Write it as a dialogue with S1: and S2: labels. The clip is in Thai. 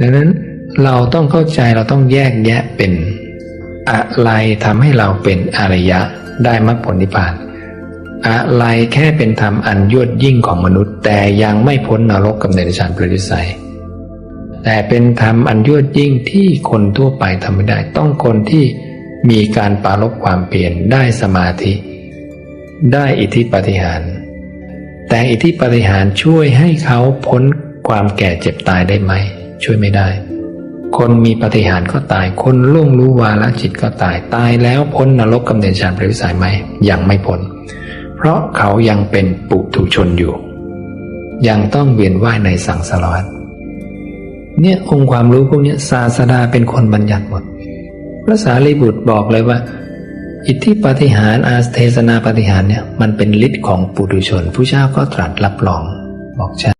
S1: ดังนั้นเราต้องเข้าใจเราต้องแยกแยะเป็นอะไรทำให้เราเป็นอริยะได้มรรคผลนิพพาน อะไรแค่เป็นธรรมอันยวดยิ่งของมนุษย์ แต่ยังไม่พ้นนรกกับเนรชานปริวิสัยแต่เป็นธรรมอันยวดยิ่งที่คนทั่วไปทำไม่ได้ ต้องคนที่มีการปรารบความเปลี่ยนได้สมาธิ ได้อิทธิปฏิหาร แต่อิทธิปฏิหารช่วยให้เขาพ้นความแก่เจ็บตายได้ไหม ช่วยไม่ได้ คนมีปฏิหารก็ตาย คนล่วงรู้วาลจิตก็ตาย ตายแล้วพ้นนรกกำเนิดฌานปริวิสัยไหมยังไม่พ้น เพราะเขายังเป็นปุถุชนอยู่ ยังต้องเวียนว่ายในสังสารวัฏเนี่ยองค์ความรู้พวกนี้ศาสดาเป็นคนบัญญัติหมด พระสารีบุตรบอกเลยว่า อิทธิปฏิหารอาเทศนาปฏิหารเนี่ยมันเป็นฤทธิ์ของปุถุชนผู้เจ้าก็ตรัสรับรองบอกใช่